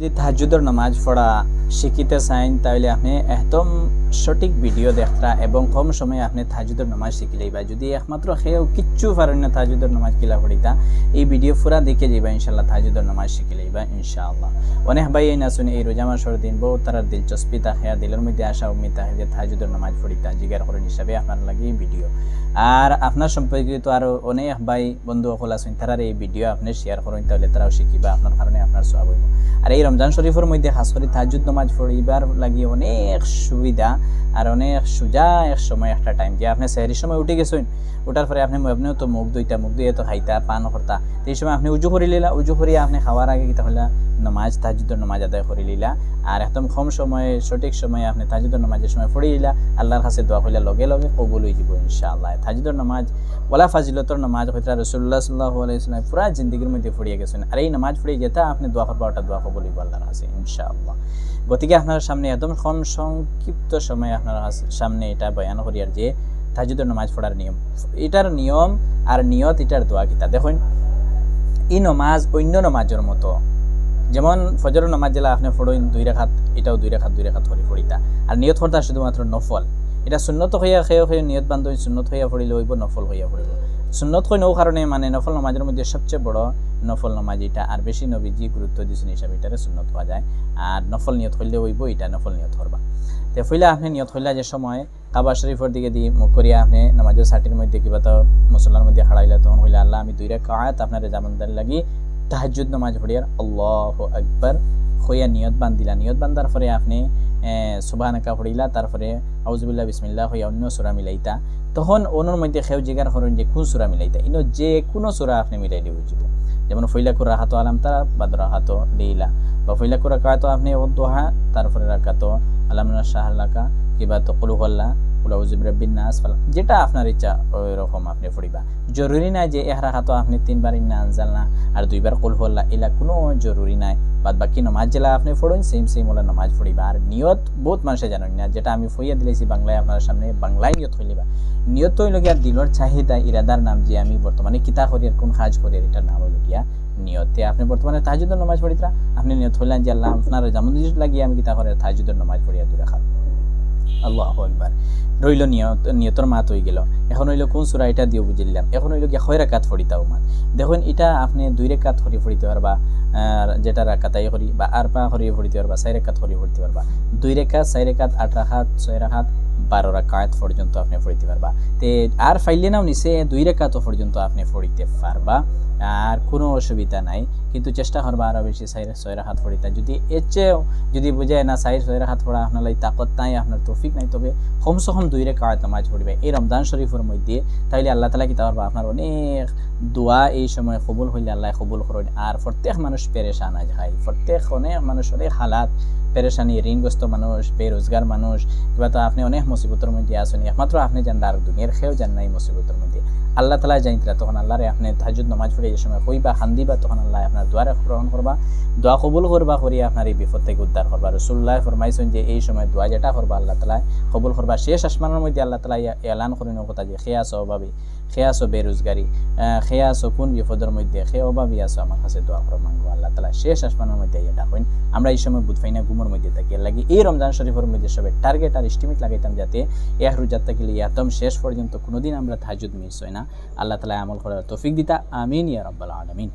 যদি তাহাজুদর নামাজ পড়া শিখিতে চাইন, তাহলে আপনি একদম সঠিক ভিডিও দেখা এবং কম সময়ে আপনি তাহাজুদর নামাজ শিখিলেই বা যদি একমাত্র সেও কিচ্ছু পারেন না তাহাজুদর নামাজ কিলা পড়িতা, এই ভিডিও পুরা দেখে যাইবা ইনশাল্লাহ তাহাজুদর নামাজ শিখিলেই বা ইনশাআল্লাহ। অনেক ভাই এই না শুনে এই রোজা মাসের দিন বহু তারা দিলচস্পি থাকে আর দিলের মধ্যে আসা উম্মিদ থাকে যে তাহাজুদর নামাজ পড়িতা, জিগার করেন হিসাবে আপনার লাগে এই ভিডিও। আর আপনার সম্পর্কিত আরও অনেক ভাই বন্ধু সকল আছেন, তারার এই ভিডিও আপনি শেয়ার করেন, তাহলে তারাও শিখিবা আপনার কারণে আপনার সব হইব। আর এই রমজান শরীফের মধ্যে খাস করে তাজুদ নমাজ পড়িবার লাগি অনেক সুবিধা আর অনেক সুজা এক সময় একটা টাইম যে আপনি সেহরির সময় উঠে গেছেন, উঠার পরে আপনি আপনিও তো মুখ দুইটা মুখ দুইয়ে তো খাইতা, পান করতা। তো এই সময় আপনি উজু করে লিলা, উজু করিয়া আপনি খাওয়ার আগে কি তাহলে নমাজ তাজুদের নমাজ আদায় করে লিলা। আর একদম কম সময়ে, সঠিক সময়ে আপনি তাজুদের নমাজের সময় পড়ে লিলা। আল্লাহর কাছে দোয়া করলে লগে লগে কবুল হয়ে যাব ইনশাআল্লাহ। তাজুদের নমাজ ওলা ফাজিলতর নমাজ হইতা রসুল্লাহ সাল্লাহ আলাইসালাম পুরা জিন্দগির মধ্যে পড়িয়ে গেছেন। আর এই নমাজ পড়িয়ে যেটা আপনি দোয়া করব ওটা দোয়া হইব আল্লাহর কাছে ইনশাআল্লাহ। গতিকে আপনার সামনে একদম কম সংক্ষিপ্ত সময়ে আপনার সামনে এটা বয়ান করি আর যে তাজুদের নমাজ পড়ার নিয়ম। এটার নিয়ম আর নিয়ত, এটার দোয়া কিতা। দেখুন, এই নমাজ অন্য নমাজের মতো। যেমন ফজর নমাজ জেলা আপনি ফড়ইন দুই রেখাত, এটাও দুই রেখাত দুই রেখাত করে ফড়িতা আর নিয়ত করতা শুধুমাত্র নফল। এটা সুন্নত হইয়া খেয়ে খেয়ে নিয়ত বান্ধব সুন্নত হইয়া পড়িলে হইব নফল হইয়া পড়িব সুন্নত কই নৌ কারণে মানে নফল নমাজের মধ্যে সবচেয়ে বড় নফল নমাজ এটা। আর বেশি নবীজি গুরুত্ব দিয়েছেন হিসাবে এটারে সুন্নত হওয়া যায়। আর নফল নিয়ত হইলে হইব, এটা নফল নিয়ত করবা তে ফইলা আপনি নিয়ত হইলা যে সময় কাবা শরীফের দিকে দিয়ে মুখ করিয়া আপনি নামাজের সাটির মধ্যে কিবা তো মুসল্লার মধ্যে হারাইলা তখন হইলা আল্লাহ, আমি দুই রেখা আয়াত আপনার জামানদার লাগি তাহাজুদ নামাজ পড়িয়ার আল্লাহ আকবার। হইয়া নিয়ত বান্ধিলা। নিয়ত বান্ধার পরে আপনি সুবাহানাকা পড়িলা তারপরে আউজুবিল্লাহ বিসমিল্লাহ হইয়া অন্য সুরা মিলাইতা। তখন অনুর মধ্যে খেউ জিগার করেন যে কোন সুরা মিলাইতা, ইনো যে কোনো সুরা আপনি মিলাই দিয়ে বুঝিব যেমন ফইলা কুরা হাতো আলাম তারা বাদরা হাতো লিলা বা ফইলা কুরা কাতো আপনি ও দোহা তারপরে রাখাতো আলামনা শাহলাকা কিবা তো কলুহল্লা কুলাউজিবিন নাস ফালা, যেটা আপনার ইচ্ছা ওই রকম আপনি পড়িবা জরুরি নাই যে এহরা হাতো আপনি তিনবার ইন্না আনজাল না আর দুইবার কলুহল্লা এলা কোনো জরুরি নাই। বাদ বাকি নমাজ জেলা আপনি পড়ুন সেম সেম ওলা নমাজ পড়িবা আর নিয়ত বহুত মানুষে জানেন না যেটা আমি ফইয়া দিলেছি বাংলায়, আপনার সামনে বাংলায় নিয়ত হইলিবা। নিয়ত হইল গিয়া দিলর চাহিদা, ইরাদার নাম যে আমি বর্তমানে কিতা করি আর কোন কাজ করি এটার নাম হইল গিয়া নিয়তে। আপনি বর্তমানে তাহাজুদের নমাজ পড়িতরা, আপনি নিয়ত হইলেন যে আল্লাহ আপনার যেমন লাগিয়ে আমি কিতা করে তাহাজুদের নমাজ পড়িয়া দূরে খাব। আল্লাহ একবার রইল নিয়ত নিয়তর মাত হয়ে গেল। এখন হইল কোন সুরা এটা দিও বুঝিলাম এখন হইল গিয়া ছয় রাকাত ফড়িতাও মান দেখুন, এটা আপনি দুই রেখাত হরি ফড়িতে পারবা যেটা রাকাতাই করি বা আর পা হরি ফড়িতে পারবা চাই রেখাত হরি ফড়িতে পারবা। দুই রেখাত চাই রেখাত, আট রাখাত, ছয় রাখাত, বারো রাকাত পর্যন্ত আপনি ফড়িতে পারবা। তে আর ফাইলে নাও নিচে দুই রেখাত পর্যন্ত আপনি ফড়িতে পারবা, আর কোনো অসুবিধা নাই। কিন্তু চেষ্টা করবা আরও বেশি সাইড ছয় হাত ফড়িতা যদি এর চেয়েও যদি বুঝায় না সাইড ছয় হাত ফোড়া আপনার তাকত নাই, আপনার তৌফিক নাই, তবে কমসে কম দুই রেখা নামাজ পড়বে। এই রমজান শরীফের মধ্যে, তাইলে আল্লাহ তালা কিতা বা আপনার অনেক দোয়া এই সময় কবুল হইলে আল্লাহ কবুল করেন। আর প্রত্যেক মানুষ পেরেশান আজ হয় প্রত্যেক অনেক মানুষ অনেক হালাত পেরেশানি, ঋণগ্রস্ত মানুষ, বেরোজগার মানুষ, কিবা তো আপনি অনেক মুসিবতের মধ্যে আসেন একমাত্র আপনি জান আর দুনিয়ার খেয়েও জান নাই মুসিবতের মধ্যে। আল্লাহ তালা জানিতরা তখন আল্লাহরে আপনি তাহাজুদ নমাজ পড়ে যে সময় কইবা খান্দিবা তখন আল্লাহ আপনার দোয়ারে গ্রহণ করবা। দোয়া কবুল করবা, করিয়া আপনার এই বিপদ থেকে উদ্ধার করবা। রসুল্লাহ ফরমাইছেন যে এই সময় দোয়া যেটা করবা আল্লাহ তালা কবুল করবা। শেষ আসমানের মধ্যে আল্লাহ তালা এলান করেন কথা যে খেয়া আছো অভাবী খেয়া আছো বেরোজগারি খেয়া আছো কোন বিপদের মধ্যে খেয়ে অভাবী আছো আমার কাছে দোয়া করো মানবো আল্লাহ তালা শেষ আসমানের মধ্যে ইয়ে ডাকেন। আমরা এই সময় বুধফাইনা গুমর মধ্যে থাকে। এর লাগি এই রমজান শরীফের মধ্যে সবাই টার্গেট আর এস্টিমেট লাগাইতাম যাতে এক রোজার থাকলে একদম শেষ পর্যন্ত কোনোদিন আমরা তাহাজুদ মিস হয় না। আল্লাহ তালা আমল করার তৌফিক দিতা। আমিন ইয়া রব্বাল আলমিন।